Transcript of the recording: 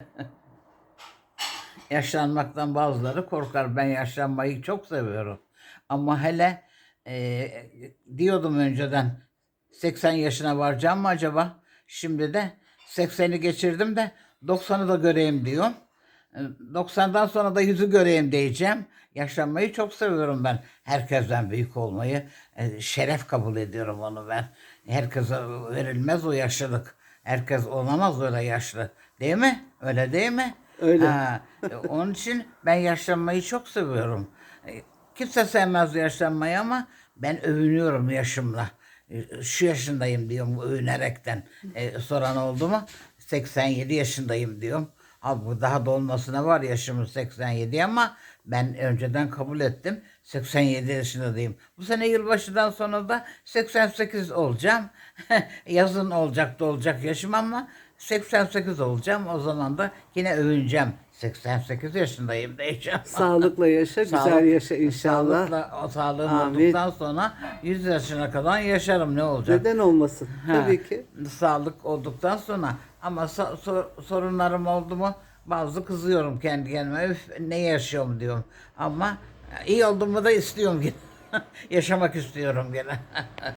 Yaşlanmaktan bazıları korkar. Ben yaşlanmayı çok seviyorum. Ama hele e, diyordum önceden 80 yaşına varacağım mı acaba? Şimdi de 80'i geçirdim de 90'ı da göreyim diyorum. E, 90'dan sonra da 100'ü göreyim diyeceğim. Yaşlanmayı çok seviyorum ben. Herkesten büyük olmayı e, şeref kabul ediyorum onu ben. Herkese verilmez o yaşlılık. Herkes olamaz öyle yaşlı. Değil mi? Öyle değil mi? Öyle. Ha, e, onun için ben yaşlanmayı çok seviyorum. E, Kimse sevmez yaşlanmayı ama ben övünüyorum yaşımla. E, Şu yaşındayım diyorum övünerekten. E, soran oldu mu? 87 yaşındayım diyorum. Abi daha dolmasına var yaşımın 87 ama ben önceden kabul ettim. 87 yaşındayım. Bu sene yılbaşından sonra da 88 olacağım. Yazın olacak da olacak yaşım ama 88 olacağım. O zaman da yine övüneceğim. 88 yaşındayım diyeceğim. Sağlıkla yaşa, güzel Sağlık- yaşa inşallah. Sağlıkla, o sağlığım Amin. olduktan sonra 100 yaşına kadar yaşarım ne olacak? Neden olmasın? Ha, Tabii ki. Sağlık olduktan sonra ama so- so- sorunlarım oldu mu bazı kızıyorum kendi kendime. Üf, ne yaşıyorum diyorum. Ama iyi oldum mu da istiyorum gene. Yaşamak istiyorum gene.